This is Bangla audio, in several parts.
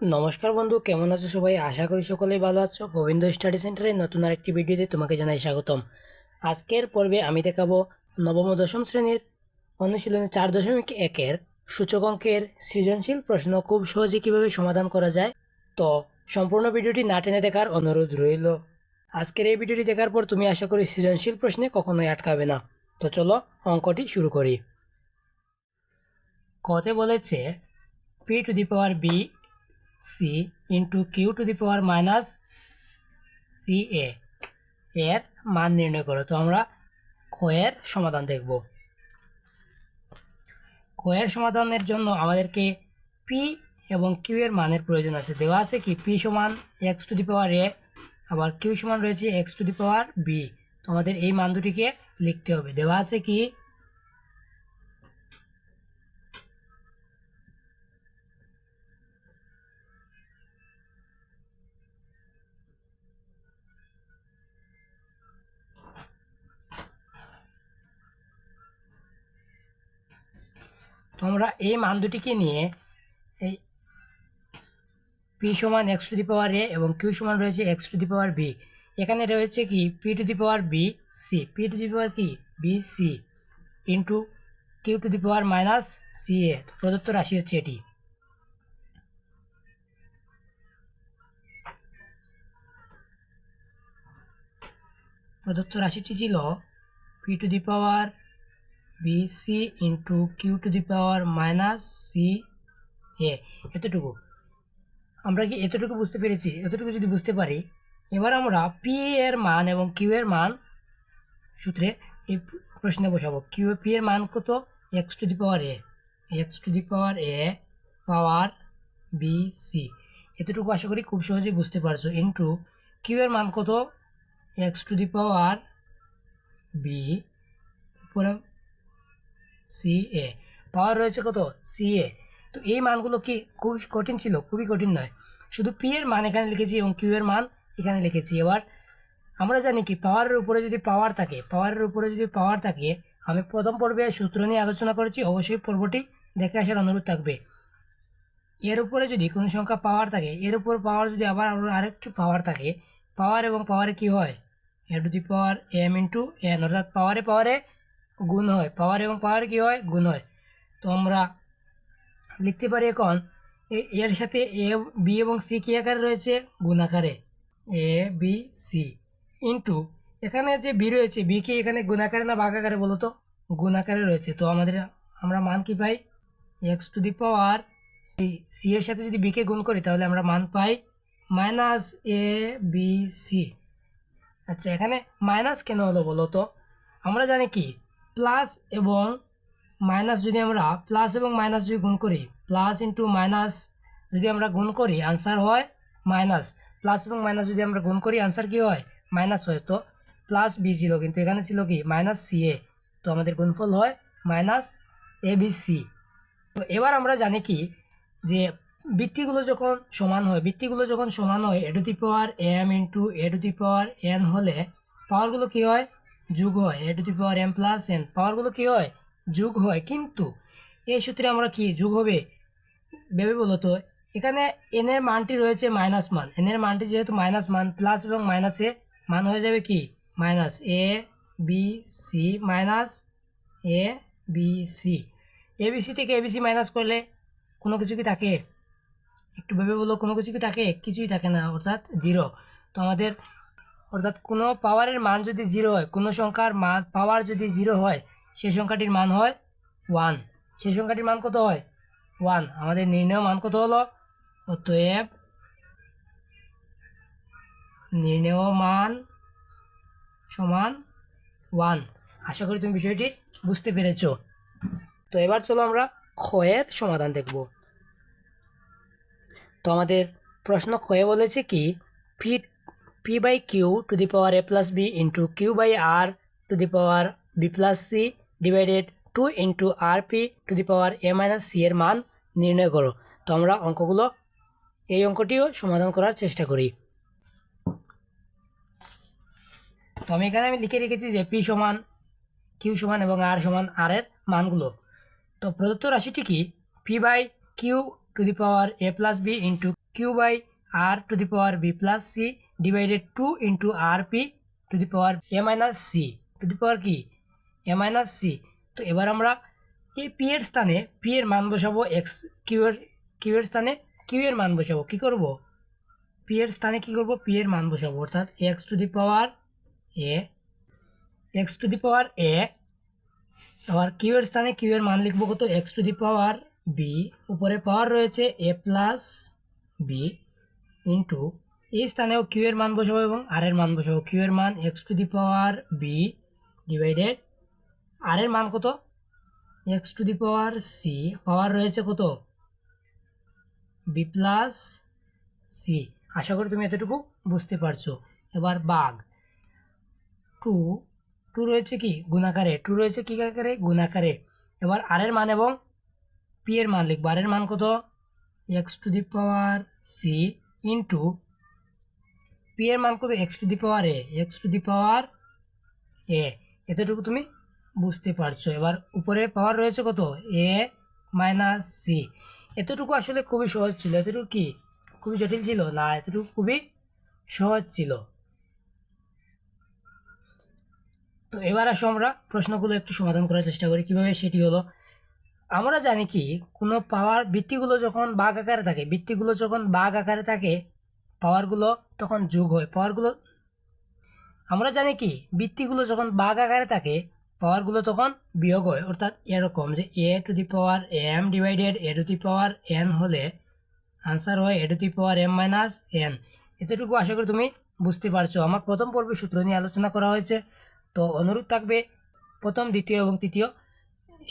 নমস্কার বন্ধু, কেমন আছো সবাই? আশা করি সকলেই ভালো আছো। গোবিন্দ স্টাডি সেন্টারে নতুন আরেকটি ভিডিওতে তোমাকে জানাই স্বাগতম। আজকের পর্বে আমি দেখাবো নবম ও দশম শ্রেণির অনুশীলনে চার দশমিক একের সূচক অঙ্কের সৃজনশীল প্রশ্ন খুব সহজে কীভাবে সমাধান করা যায়? তো সম্পূর্ণ ভিডিওটি না টেনে দেখার অনুরোধ রইল। আজকের এই ভিডিওটি দেখার পর তুমি আশা করি সৃজনশীল প্রশ্নে কখনোই আটকাবে না। তো চলো অঙ্কটি শুরু করি। কতে বলেছে P to the power B C into Q to the power minus C A এর মান নির্ণয় করো। তো আমরা ক্ষয়ের সমাধান দেখব। ক্ষয়ের সমাধানের জন্য আমাদেরকে পি এবং কিউ এর মানের প্রয়োজন আছে। দেওয়া আছে কি? পি সমান x to the power A আবার কিউ সমান রয়েছে X to the power B তো আমাদের এই মান দুটিকে লিখতে হবে। দেওয়া আছে কি? তো আমরা এই মান দুটিকে নিয়ে এই পি সমান এক্স টু দি পাওয়ার এ এবং কিউ সমান রয়েছে X to the power B এখানে রয়েছে কি? P to the power B C P to the power কি? B C into Q to the power minus C A প্রদত্ত রাশি হচ্ছে এটি। প্রদত্ত রাশিটি ছিল P to the power B C into Q to the power minus C A এতটুকু। আমরা কি এতটুকু বুঝতে পেরেছি? এতটুকু যদি বুঝতে পারি, এবার আমরা পি এর মান এবং কিউ এর মান সূত্রে এই প্রশ্নে বসাবো। কিউ পি এর মান কত? X to the power A X to the power A power B C এতটুকু আশা করি খুব সহজেই বুঝতে পারছ। ইন্টু কিউ এর মান কত? X to the power B উপরে সি এ পাওয়ার রয়েছে কত? সি এ তো এই মানগুলো কি খুবই কঠিন ছিল? খুবই কঠিন নয়। শুধু পি এর মান এখানে লিখেছি এবং কিউ এর মান এখানে লিখেছি। এবার আমরা জানি কি পাওয়ারের উপরে যদি পাওয়ার থাকে পাওয়ারের উপরে যদি পাওয়ার থাকে, আমি প্রথম পর্বে সূত্র নিয়ে আলোচনা করেছি, অবশ্যই পর্বটি দেখে আসার অনুরোধ থাকবে। এর উপরে যদি কোনো সংখ্যা পাওয়ার থাকে, এর উপর পাওয়ার যদি আবার আরেকটি পাওয়ার থাকে পাওয়ার এবং পাওয়ারে কি হয়? A to the power M into N অর্থাৎ পাওয়ারে পাওয়ারে গুণ হয়। পাওয়ার এবং পাওয়ার কি হয়? গুণ হয়। তো আমরা লিখতে পারি এখন এর সাথে এ বি এবং সি কী আকারে রয়েছে? গুণ আকারে। এ বি সি ইন্টু এখানে যে বি রয়েছে বি কি এখানে গুণ আকারে না বাঘ আকারে বলো তো গুণ আকারে রয়েছে। তো আমাদের, আমরা মান কি পাই? X to the power C এর সাথে যদি বিকে গুণ করি, তাহলে আমরা মান পাই মাইনাস এ বি সি আচ্ছা এখানে মাইনাস কেন হলো বলো তো আমরা জানি কি? প্লাস এবং মাইনাস যদি আমরা প্লাস এবং মাইনাস যদি গুণ করি, প্লাস ইন্টু মাইনাস যদি আমরা গুণ করি আনসার হয় মাইনাস। প্লাস এবং মাইনাস যদি আমরা গুণ করি আনসার কি হয়? মাইনাস হয়। তো প্লাস বি ছিল, কিন্তু এখানে ছিল কি? মাইনাস সি এ তো আমাদের গুণফল হয় মাইনাস এ বি সি তো এবার আমরা জানি কি? যে বৃত্তিগুলো যখন সমান হয়, বৃত্তিগুলো যখন সমান হয় A to the power M into A to the power N হলে পাওয়ারগুলো কী হয়? যোগ হয় A to the power M plus N পাওয়ারগুলো কী হয়? যোগ হয়। কিন্তু এই সূত্রে আমরা কি যোগ হবে? ভেবে বলো তো, এখানে এন এর মানটি রয়েছে মাইনাস মান। এনের মানটি যেহেতু মাইনাস মান প্লাস এবং মাইনাসে মান হয়ে যাবে কি? Minus A B C minus A B C A B C থেকে এ বি সি মাইনাস করলে কোনো কিছু কি থাকে? একটু ভেবে বলো, কোনো কিছু কি থাকে? কিছুই থাকে না, অর্থাৎ জিরো তো আমাদের অর্থাৎ কোনো পাওয়ারের মান যদি জিরো হয়, কোনো সংখ্যার মান পাওয়ার যদি জিরো হয় সেই সংখ্যাটির মান হয় ওয়ান সেই সংখ্যাটির মান কত হয়? ওয়ান আমাদের নির্ণয় মান কত হলো? অতএব নির্ণয় মান সমান ওয়ান আশা করি তুমি বিষয়টি বুঝতে পেরেছ। তো এবার চলো আমরা ক্ষয়ের সমাধান দেখব। তো আমাদের প্রশ্ন ক্ষয়ে বলেছে কি P by Q to the power A plus B into Q by R to the power B plus C divided two into R P to the power A minus C এর মান নির্ণয় করো। তো আমরা অঙ্কগুলো এই অঙ্কটিও সমাধান করার চেষ্টা করি। তো আমি এখানে আমি লিখে রেখেছি যে পি সমান কিউ সমান এবং আর সমান আর এর মানগুলো। তো প্রদত্ত রাশিটি কি? P by Q to the power A plus B into Q by R to the power B plus C divided two into R P to the power A minus C to the power কি? এ মাইনাস সি তো এবার আমরা এই পি এর স্থানে পি এর মান বসাবো এক্স কিউ এর কিউ এর স্থানে কিউ এর মান বসাবো। কী করব? পি এর স্থানে কী করব? পি এর মান বসাবো। অর্থাৎ X to the power A X to the power A আবার কিউ এর স্থানে কিউ এর মান লিখব কত? X to the power B উপরে পাওয়ার রয়েছে এ প্লাস বি ইন্টু এই স্থানেও কিউ এর মান বসাবো এবং আর এর মান বসাবো। কিউ এর মান X to the power B divided R এর মান কত? X to the power C power রয়েছে কত? বি প্লাস সি আশা করি তুমি এতটুকু বুঝতে পারছ। এবার বাঘ। টু। টু রয়েছে কি? গুণাকারে। টু রয়েছে কি আকারে? গুণাকারে। এবার আর এর মান এবং পি এর মান লিখব। আর এর মান কত? X to the power C into P এর মান কত? X to the power A X to the power A এতটুকু তুমি বুঝতে পারছ। এবার উপরে পাওয়ার রয়েছে কত? এ মাইনাস সি এতটুকু আসলে খুবই সহজ ছিল। এতটুকু কি? খুবই জটিল ছিল? না, এতটুকু খুবই সহজ ছিল। তো এবার আসো আমরা প্রশ্নগুলো একটু সমাধান করার চেষ্টা করি। কীভাবে সেটি হলো? আমরা জানি কি, কোনো পাওয়ার বৃত্তিগুলো যখন বাঘ আকারে থাকে বৃত্তিগুলো যখন বাঘ আকারে থাকে পাওয়ারগুলো তখন যোগ হয়। পাওয়ারগুলো আমরা জানি কি বৃত্তিগুলো যখন বাঘ আকারে থাকে পাওয়ারগুলো তখন বিয়োগ হয়। অর্থাৎ এরকম যে A to the power M divided A to the power N হলে আনসার হয় A to the power M minus N এতটুকু আশা করি তুমি বুঝতে পারছ। আমার প্রথম পর্বে সূত্র নিয়ে আলোচনা করা হয়েছে। তো অনুরোধ থাকবে প্রথম, দ্বিতীয় এবং তৃতীয়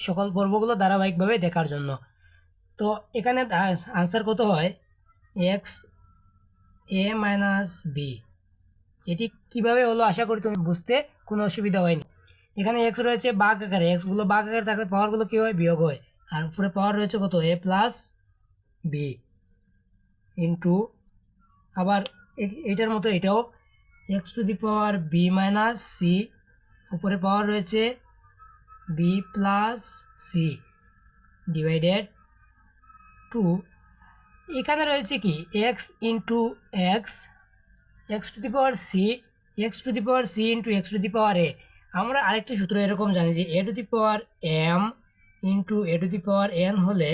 সকল পর্বগুলো ধারাবাহিকভাবে দেখার জন্য। তো এখানে আনসার কত হয়? এক্স এ মাইনাস বি এটি কীভাবে হলো আশা করি তুমি বুঝতে কোনো অসুবিধা হয়নি। এখানে এক্স রয়েছে বাঘ আকারে। এক্সগুলো বাঘ আকারে থাকলে পাওয়ারগুলো কী হয়? বিয়োগ হয়। আর উপরে পাওয়ার রয়েছে কত? এ প্লাস বি ইন্টু আবার এটার মতো এটাও X to the power B minus C উপরে পাওয়ার রয়েছে B plus C divided two এখানে রয়েছে কি? X into X X to the power C X to the power C into X to the power A আমরা আরেকটি সূত্র এরকম জানি যে A to the power M into A to the power N হলে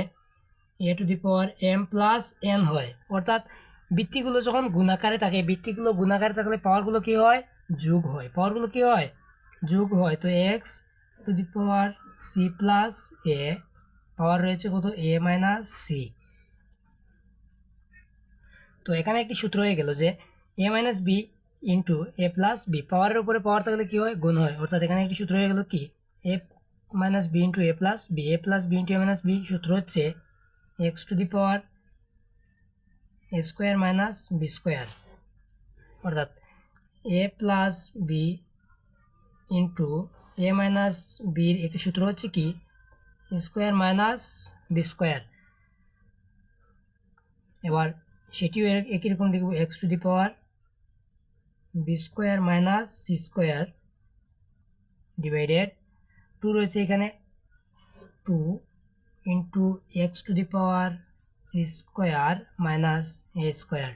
A to the power M plus N হয়। অর্থাৎ বৃত্তিগুলো যখন গুণাকারে থাকে, বৃত্তিগুলো গুণাকারে থাকলে পাওয়ারগুলো কী হয়? যোগ হয়। পাওয়ারগুলো কী হয়? যোগ হয়। তো X to the power C plus A power রয়েছে কত? এ মাইনাস সি তো এখানে একটি সূত্র হয়ে গেল যে A minus B into A plus B পাওয়ারের উপরে পাওয়ার থাকলে কী হয়? গুণ হয়। অর্থাৎ এখানে একটি সূত্র হয়ে গেল কি? A minus B into A plus B A plus B into A minus B সূত্র হচ্ছে X to the power A square minus B square অর্থাৎ A plus B into A minus বির একটি সূত্র হচ্ছে কি? স্কোয়ার মাইনাস বি স্কোয়ার এবার সেটিও একই রকম লিখব X to the power B square minus C square divided two রয়েছে এখানে two into X to the power C square minus A square.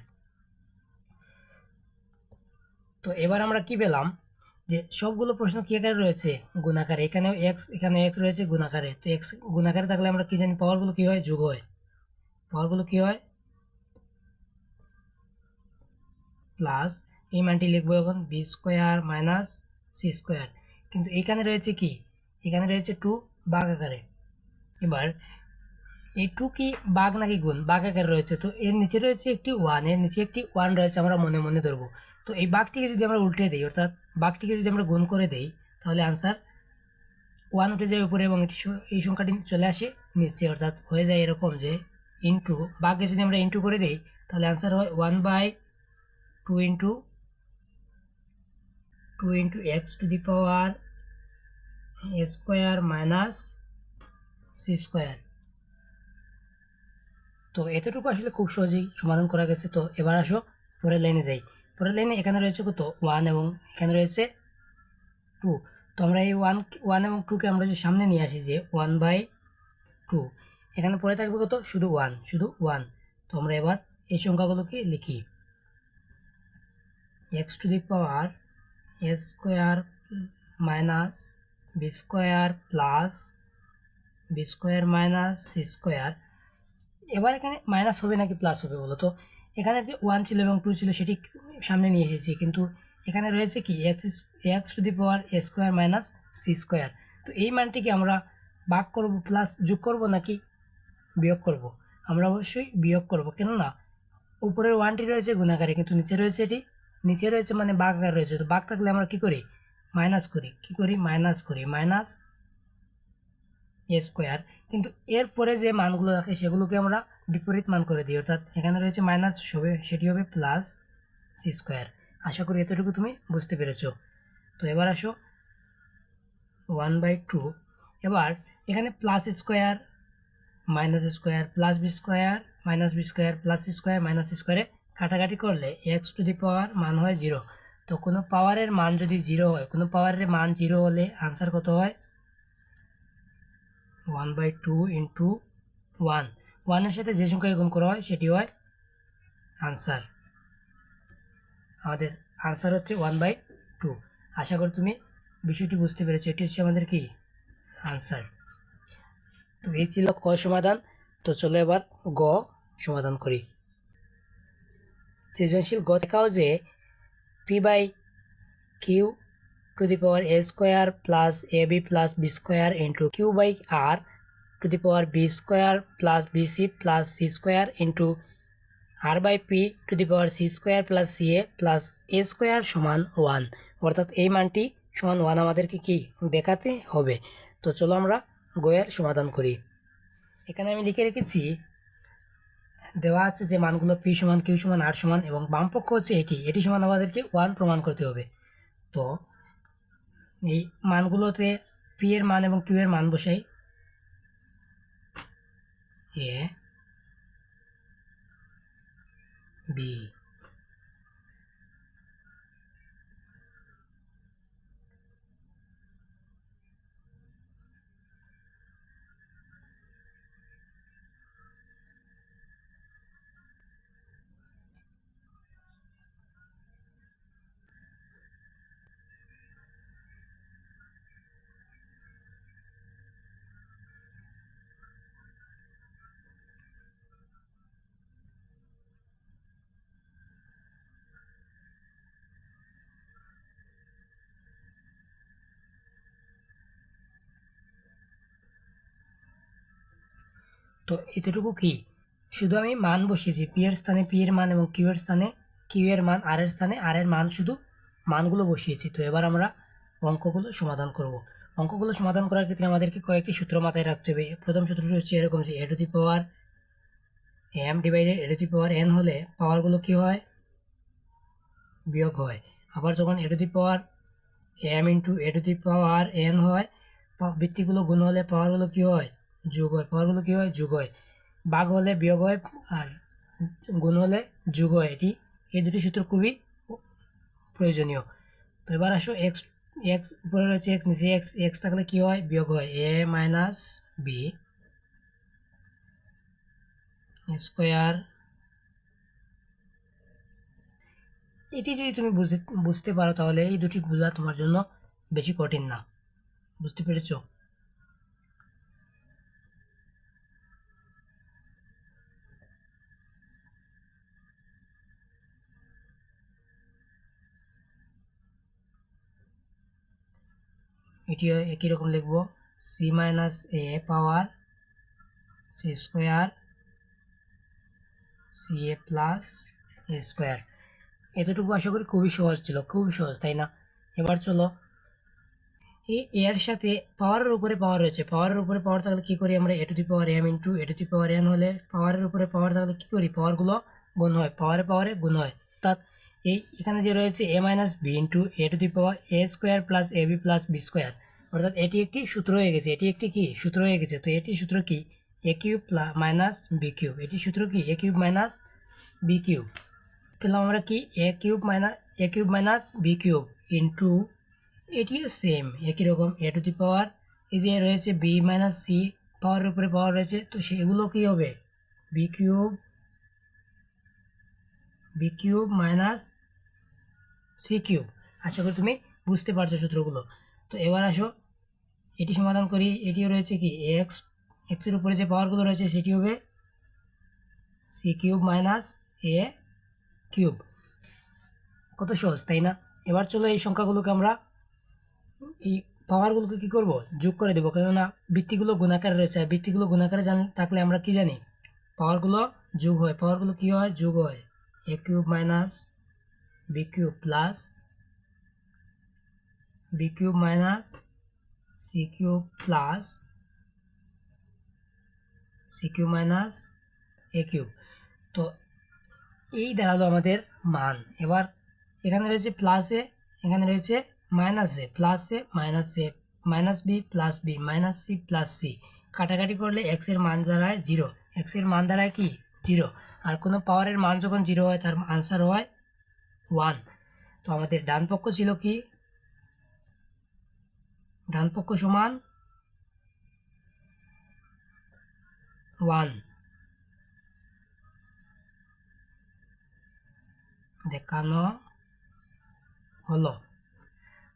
তো এবার আমরা কি পেলাম? যে সবগুলো প্রশ্ন কি আকারে রয়েছে? গুণাকারে। এখানেও এক্স এখানে এক্স রয়েছে গুণাকারে। তো এক্স গুণাকারে থাকলে আমরা কি জানি? পাওয়ারগুলো কি হয়? যোগ হয়। পাওয়ারগুলো কি হয়? প্লাস এই মানটি লিখব এখন B square minus C square. কিন্তু এখানে রয়েছে কি? এখানে রয়েছে টু বাঘ আকারে। এবার এই টু কি বাঘ নাকি গুণ? বাঘ আকারে রয়েছে। তো এর নিচে রয়েছে একটি ওয়ানের নিচে একটি ওয়ান রয়েছে আমরা মনে মনে ধরবো। তো এই বাঘটিকে যদি আমরা উল্টে দিই, অর্থাৎ বাঘটিকে যদি আমরা গুণ করে দেই, তাহলে আনসার ওয়ান উঠে যায় উপরে এবং এটি এই সংখ্যাটি চলে আসে নিচে। অর্থাৎ হয়ে যায় এরকম যে ইন্টু বাঘকে যদি আমরা ইন্টু করে দিই, তাহলে আনসার হয় one by two into two into X to the power A square minus C square তো এতটুকু আসলে খুব সহজেই সমাধান করা গেছে। তো এবার আসো পরের লাইনে যাই। পরের লাইনে এখানে রয়েছে কত? ওয়ান এবং এখানে রয়েছে টু তো আমরা এই ওয়ান ওয়ান এবং টুকে আমরা যদি সামনে নিয়ে আসি যে ওয়ান বাই টু এখানে পরে থাকবে কত? শুধু ওয়ান শুধু ওয়ান তো আমরা এবার এই সংখ্যাগুলোকে লিখি। X to the power A square minus B square plus B square minus C square. এবার এখানে মাইনাস হবে নাকি প্লাস হবে বলো তো? এখানে যে ওয়ান ছিল এবং টু ছিল সেটি সামনে নিয়ে এসেছি, কিন্তু এখানে রয়েছে কি? X X to the power A square minus C square. তো এই মানটিকে আমরা ভাগ করব প্লাস যোগ করব নাকি বিয়োগ করব? আমরা অবশ্যই বিয়োগ করব, কেননা উপরের ওয়ানটি রয়েছে, গুণাকারে কিন্তু নিচে রয়েছে এটি। নিচে রয়েছে মানে বাঘ আকারে রয়েছে, তো বাঘ থাকলে আমরা কি করি? মাইনাস করি। কি করি? মাইনাস করি। মাইনাস এ স্কোয়ার কিন্তু এরপরে যে মানগুলো থাকে সেগুলোকে আমরা বিপরীত মান করে দিই। অর্থাৎ এখানে রয়েছে মাইনাস হবে, সেটি হবে প্লাস সি স্কোয়ার আশা করি এতটুকু তুমি বুঝতে পেরেছ। তো এবার আসো ওয়ান বাই টু এবার এখানে plus square minus square plus B square minus B square plus square minus স্কোয়ারে কাটাকাটি করলে এক্স টু দি পাওয়ার মান হয় জিরো তো কোনো পাওয়ারের মান যদি জিরো হয়, কোনো পাওয়ারের মান জিরো হলে আনসার কত হয়? One by two into one ওয়ানের সাথে যে সংখ্যাকে গুণ করা হয়, সেটি হয় আনসার আমাদের আনসার হচ্ছে ওয়ান বাই টু আশা করি তুমি বিষয়টি বুঝতে পেরেছ। এটি হচ্ছে আমাদের কি? আনসার তো এই ছিল ক সমাধান। তো চলো এবার গ সমাধান করি। সৃজনশীল গ দেখাও যে P by Q to the power A square plus A B plus B square into Q by R to the power B square plus B C plus C square into R by P to the power C square plus C A plus A square সমান ওয়ান অর্থাৎ এই মানটি সমান ওয়ান আমাদেরকে কি দেখাতে হবে? তো চলো আমরা গোয়ের সমাধান করি। এখানে আমি লিখে রেখেছি দেওয়া আছে যে মানগুলো পি সমান কিউ সমান আর সমান এবং বামপক্ষ হচ্ছে এটি। এটি সমান আমাদেরকে ওয়ান প্রমাণ করতে হবে। তো, এই মানগুলোতে পি এর মান এবং কিউ এর মান বসাই এ, বি তো এতটুকু কি? শুধু আমি মান বসিয়েছি। পি এর স্থানে পি এর মান এবং কিউ এর স্থানে কিউ এর মান, আর এর স্থানে আর এর মান শুধু মানগুলো বসিয়েছি। তো এবার আমরা অঙ্কগুলো সমাধান করব। অঙ্কগুলো সমাধান করার ক্ষেত্রে আমাদেরকে কয়েকটি সূত্র মাথায় রাখতে হবে। প্রথম সূত্রটি হচ্ছে এরকম যে A to the power M divided A to the power N হলে পাওয়ারগুলো কি হয়? বিয়োগ হয়। আবার যখন A to the power M into A to the power N হয় বৃত্তিগুলো গুণ হলে পাওয়ারগুলো কি হয়? যোগ হয়। পাওয়ারগুলো কী হয়? যোগ হয়। বাঘ হলে বিয়োগ হয় আর গুণ হলে যোগ হয়। এটি, এই দুটি সূত্র খুবই প্রয়োজনীয়। তো এবার আসো এক্স এক্স উপরে রয়েছে এক্স নিচে এক্স এক্স থাকলে কী হয়? বিয়োগ হয়। এ মাইনাস বি স্কোয়ার এটি যদি তুমি বুঝতে বুঝতে পারো তাহলে এই দুটি বোঝা তোমার জন্য বেশি কঠিন না। বুঝতে পেরেছ? এটি একই রকম লিখব? C minus A power C square C A plus A square এতটুকু আশা করি খুবই সহজ ছিল, খুবই সহজ, তাই না? এবার চলো। এই এর সাথে পাওয়ারের উপরে পাওয়ার রয়েছে। পাওয়ারের উপরে পাওয়ার থাকলে কী করি আমরা? A to the power M into A to the power N হলে পাওয়ারের উপরে পাওয়ার থাকলে কী করি? পাওয়ারগুলো গুণ হয়। পাওয়ারে পাওয়ারে গুণ হয়। অর্থাৎ এই এখানে যে রয়েছে A minus B into A to the power A square plus A B plus B square অর্থাৎ এটি একটি সূত্র হয়ে গেছে। এটি একটি কি? সূত্র হয়ে গেছে। তো এটি সূত্র কি? A cube minus B cube এটি সূত্র কি? A cube minus B cube পেলাম আমরা কি? A cube minus A cube minus B cube into এটিও সেম একই রকম। এ টু দি পাওয়ার এই যে রয়েছে বি মাইনাস সি পাওয়ারের উপরে পাওয়ার রয়েছে। তো সেগুলো কী হবে? B cube B cube minus C cube আশা করি তুমি বুঝতে পারছ সূত্রগুলো। তো এবার আসো, এটি সমাধান করি। এটিও রয়েছে কি? এক্স এক্সের উপরে যে পাওয়ারগুলো রয়েছে, সেটি হবে C cube minus A cube কত সহজ, তাই না? এবার চলো এই সংখ্যাগুলোকে আমরা, এই পাওয়ারগুলোকে কী করব? যোগ করে দেবো। কেননা বৃত্তিগুলো গুণাকারে রয়েছে। আর বৃত্তিগুলো গুণাকারে জান, থাকলে আমরা কি জানি? পাওয়ারগুলো যোগ হয়। পাওয়ারগুলো কী হয়? যোগ হয়। A cube minus B cube plus B cube minus C cube plus C cube minus A cube তো এই দাঁড়াল আমাদের মান। এবার এখানে রয়েছে প্লাসে এখানে রয়েছে মাইনাসে প্লাসে মাইনাসে minus B plus B minus C plus C কাটাকাটি করলে এক্সের মান দাঁড়ায় জিরো এক্সের মান দাঁড়ায় কি? জিরো আর কোনো পাওয়ারের মান যখন জিরো হয়, তার আনসার হয় ওয়ান তো আমাদের ডান পক্ষ ছিল কি? ডান পক্ষ সমান ওয়ান দেখানো হলো।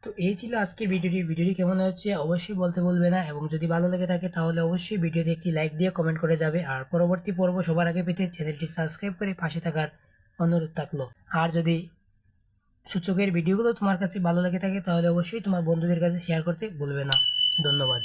তো এই ছিল আজকের ভিডিওটি। ভিডিওটি কেমন হচ্ছে অবশ্যই বলতে বলবে না এবং যদি ভালো লেগে থাকে তাহলে অবশ্যই ভিডিওতে একটি লাইক দিয়ে কমেন্ট করে যাবে। আর পরবর্তী পর্ব সবার আগে পেতে চ্যানেলটি সাবস্ক্রাইব করে পাশে থাকার অনুরোধ থাকল। আর যদি সূচকের ভিডিওগুলো তোমার কাছে ভালো লেগে থাকে তাহলে অবশ্যই তোমার বন্ধুদের কাছে শেয়ার করতে বলবে না। ধন্যবাদ।